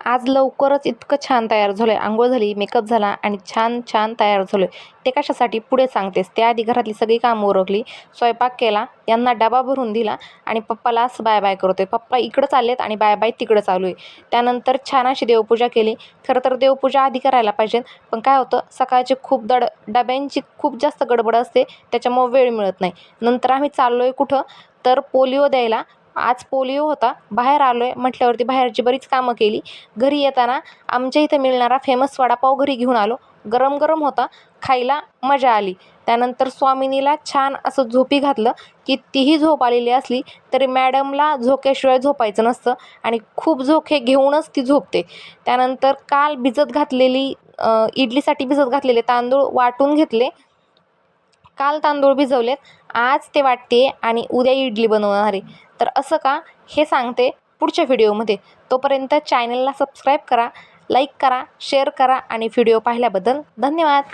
आज लवकरच इतकं छान तयार झालं आहे आंघोळ झाली मेकअप झाला आणि छान छान तयार झालो आहे ते कशासाठी? पुढे सांगतेस. त्याआधी घरातली सगळी कामं ओरखली स्वयंपाक केला. यांना डबा भरून दिला आणि पप्पाला बाय बाय करतोय. पप्पा इकडं चाललेत आणि बाय बाय तिकडं चालू आहे. त्यानंतर छान अशी देवपूजा केली. खरं तर देवपूजा आधी करायला पाहिजे पण काय होतं? सकाळची खूप दड डब्यांची खूप जास्त गडबड असते. त्याच्यामुळं वेळ मिळत नाही. नंतर आम्ही चाललो आहे कुठं? तर पोलिओ द्यायला. आज पोलिओ होता. बाहेर आलो आहे म्हटल्यावरती बाहेरची बरीच कामं केली. घरी येताना आमच्या इथं मिळणारा फेमस वडापाव घरी घेऊन आलो. गरम गरम होता. खायला मजा आली. त्यानंतर स्वामिनीला छान असं झोपी घातलं की तीही झोप आलेली असली तरी मॅडमला झोक्याशिवाय झोपायचं नसतं आणि खूप झोके घेऊनच ती झोपते. त्यानंतर काल भिजत घातलेली इडलीसाठी भिजत घातलेले तांदूळ वाटून घेतले. काल तांदूळ भिजवलेत. आज ते वाटते आणि उद्या इडली बनवणार आहे. तर असं का हे सांगते पुढच्या व्हिडिओमध्ये. तोपर्यंत चॅनलला सबस्क्राईब करा लाईक करा शेअर करा आणि व्हिडिओ पाहिल्याबद्दल धन्यवाद.